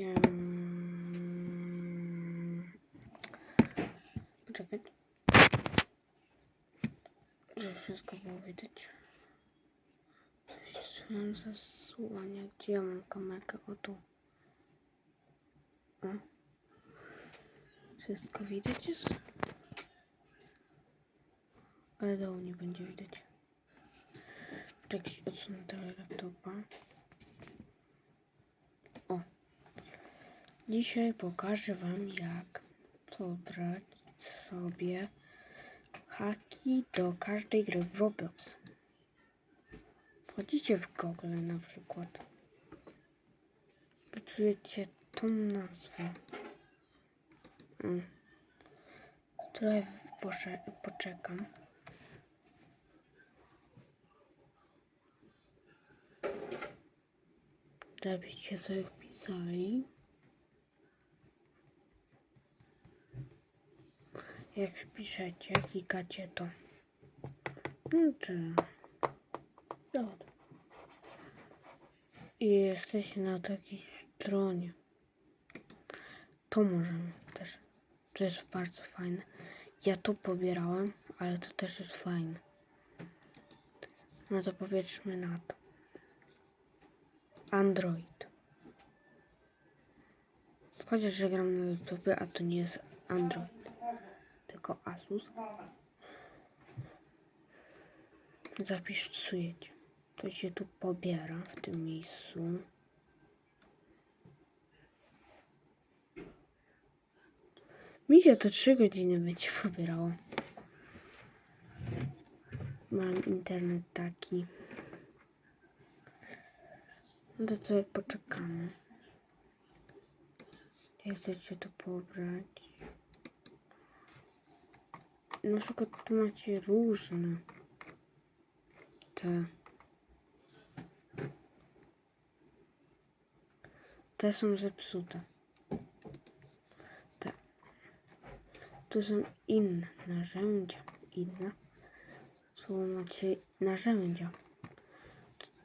Wiem. Poczekaj. Żeby wszystko było widać. Mam zasłania. Gdzie ja mam kamerkę? O tu. O. Wszystko widać jest? Ale dołu nie będzie widać. Czekaj, odsunę tego laptopa. O. Dzisiaj pokażę wam jak pobrać sobie haki do każdej gry w Roblox. Wchodzicie w Google na przykład. Wpisujecie tą nazwę. Mm. Trochę poczekam. Żebyście sobie wpisali. Jak wpiszecie, klikacie to. No czy... Dobra. I jesteście na takiej stronie. To możemy też. To jest bardzo fajne. Ja to pobierałem, ale to też jest fajne. No to powiedzmy na to. Android. Chociaż że gram na YouTube, a to nie jest Android, tylko Asus. Zapisujecie. To się tu pobiera w tym miejscu. Mi się to 3 godziny będzie pobierało. Mam internet taki. No to sobie poczekamy. Jak chcecie to pobrać? Na przykład tu macie różne te. Te są zepsute. Te. Tu są inne narzędzia. Inne. Tu macie narzędzia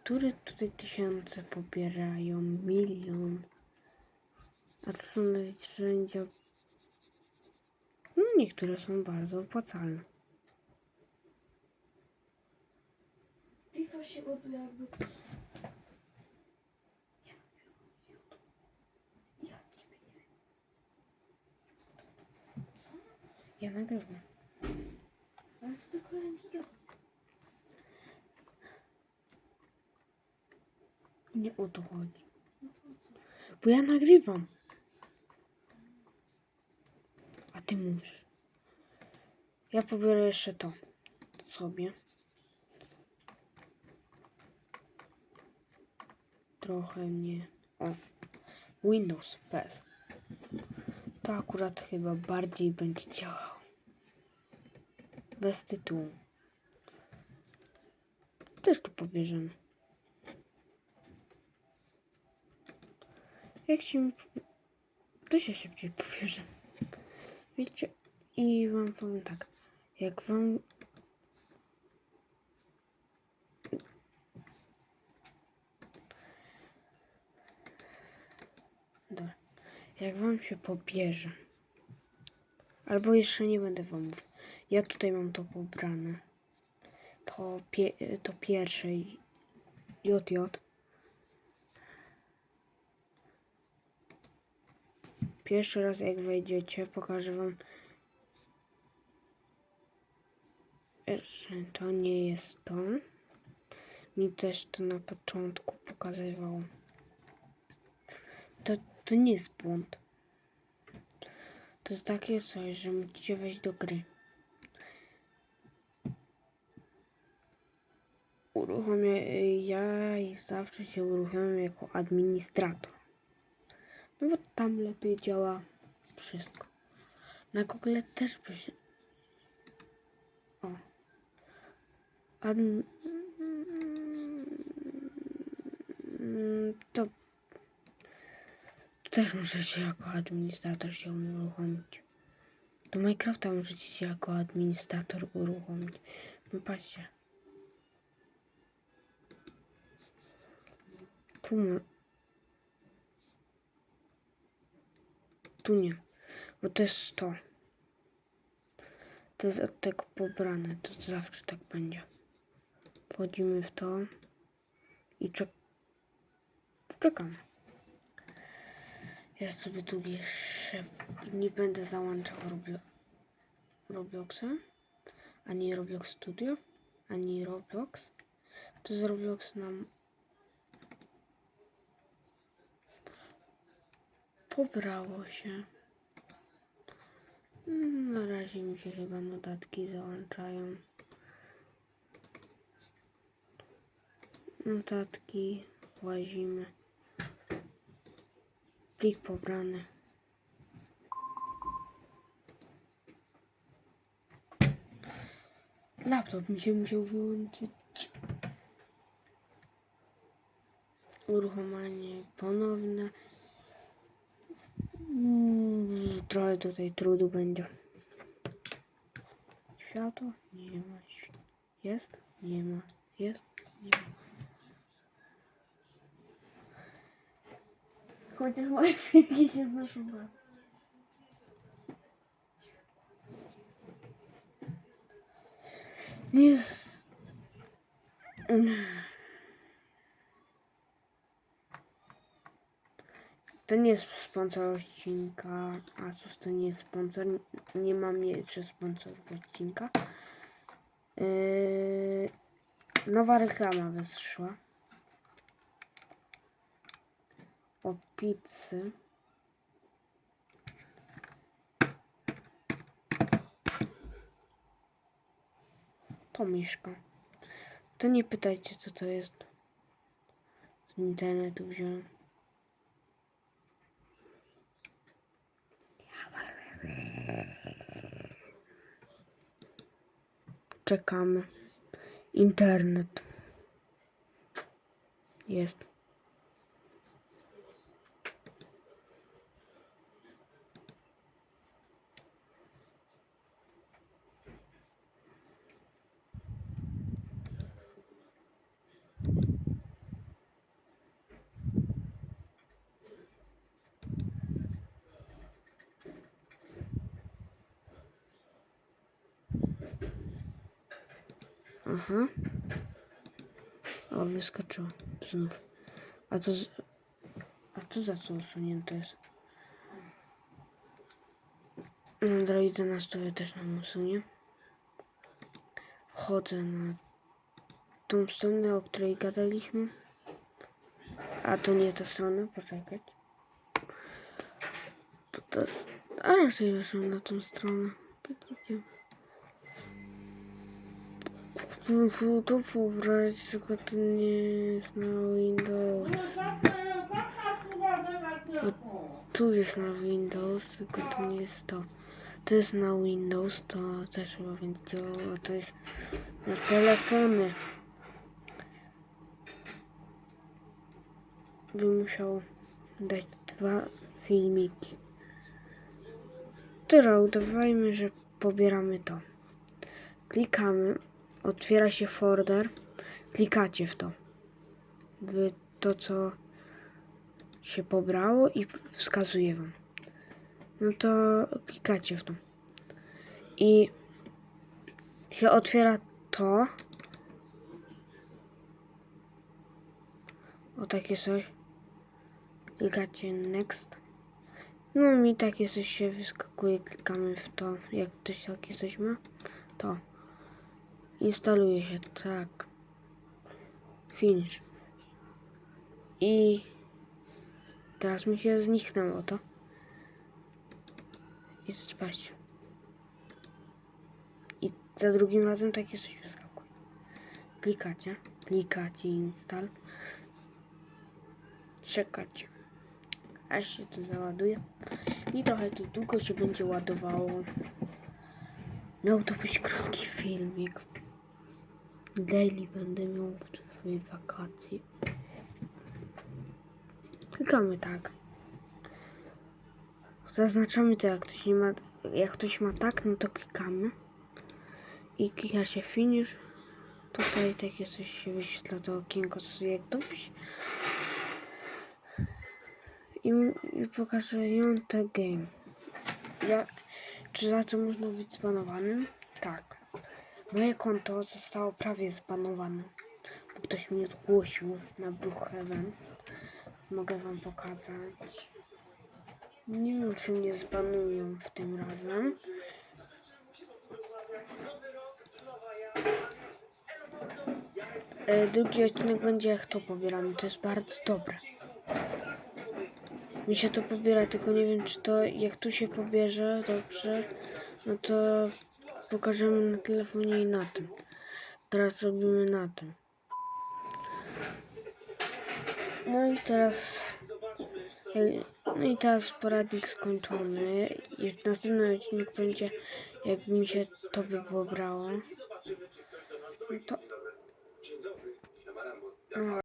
które tutaj tysiące pobierają, milion. A tu są narzędzia. Niektóre są bardzo opłacalne. FIFA się ładuje jakby co. Ja nagrywam. Ale to tylko jeden gigabajt. Nie o to chodzi. No? Bo ja nagrywam. A ty mówisz. Ja pobiorę jeszcze to sobie. Trochę nie. O. Windows PS. To akurat chyba bardziej będzie działało. Bez tytułu. Też tu pobierzemy. Jak się... To się szybciej pobierze. Wiecie? I wam powiem tak. Jak wam... Dobra. Jak wam się pobierze. Albo jeszcze nie będę wam mówił. Ja tutaj mam to pobrane. To, pie, to pierwsze JJ. Pierwszy raz jak wejdziecie, pokażę wam, że to nie jest to. Mi też to na początku pokazywało. To, to nie jest błąd. To jest takie coś, że musicie wejść do gry. Uruchomię, ja zawsze się uruchamiam jako administrator. No bo tam lepiej działa wszystko. Na Google też by się... O. Adm... To... Też muszę się jako administrator się uruchomić. Do Minecrafta możecie się jako administrator uruchomić. No patrzcie. Tu Tu nie. Bo to jest to. To jest od tego pobrane. To zawsze tak będzie. Wchodzimy w to. I czek czekamy. Ja sobie tu jeszcze nie będę załączał Roblo Robloxa. Ani Roblox Studio. Ani Roblox. To z Roblox nam pobrało się. Na razie mi się chyba notatki załączają. Notatki, łazimy. Plik pobrany. Laptop mi się musiał wyłączyć. Uruchomienie ponowne. Mm, Trochę tutaj trudu będzie. Światło? Nie ma. Jest? Nie ma. Jest? Nie ma. Chociaż moje filmiki się znoszą. Nie. To nie jest sponsor odcinka. Asus to nie jest sponsor. Nie mam jeszcze sponsorów odcinka. Yy, nowa reklama wyszła. O pizzy. To mieszka. To nie pytajcie co to jest. Z internetu wziąłem. Czekamy. Internet. Jest. Aha. O, wyskoczyło. Znów. A co z... A co za co usunięte jest? Android 11 też nam usunie. Wchodzę na tą stronę, o której gadaliśmy. A to nie ta strona, poczekać. To to. A raczej weszłam na tą stronę. Widzicie? Tu pobrać, tylko to nie jest na Windows. Tu jest na Windows, tylko to nie jest to. To jest na Windows, to też chyba więc działa, to jest na telefony. Bym musiał dać dwa filmiki. Dobra, udawajmy, że pobieramy to. Klikamy, otwiera się folder, klikacie w to. By to, co się pobrało i wskazuje wam. No to klikacie w to. I się otwiera to. O takie coś. Klikacie next. No mi takie coś się wyskakuje, klikamy w to. Jak ktoś takie coś ma, to instaluje się, tak. Finish. I teraz mi się zniknęło to. I spaść. I za drugim razem takie coś wyskakuje. Klikacie, klikacie install. Czekacie. Aż się to załaduje. I trochę to długo się będzie ładowało. Miał to być krótki filmik. Daily będę miał w swojej wakacji. Klikamy tak. Zaznaczamy to, jak ktoś nie ma, jak ktoś ma tak, no to klikamy. I klika się finish. Tutaj takie coś się wyświetla to okienko, co jak dobrze. I, i pokażę ją te game. ja, czy za to można być zbanowanym? Tak. Moje konto zostało prawie zbanowane. Bo ktoś mnie zgłosił na Brookhaven. Mogę wam pokazać. Nie wiem, czy mnie zbanują w tym razem. E, drugi odcinek będzie jak to pobieramy. To jest bardzo dobre. Mi się to pobiera, tylko nie wiem, czy to jak tu się pobierze dobrze, no to pokażemy na telefonie i na tym. Teraz robimy na tym. No i teraz. No i teraz poradnik skończony. I następny odcinek będzie, jakby mi się to by pobrało. No to. No,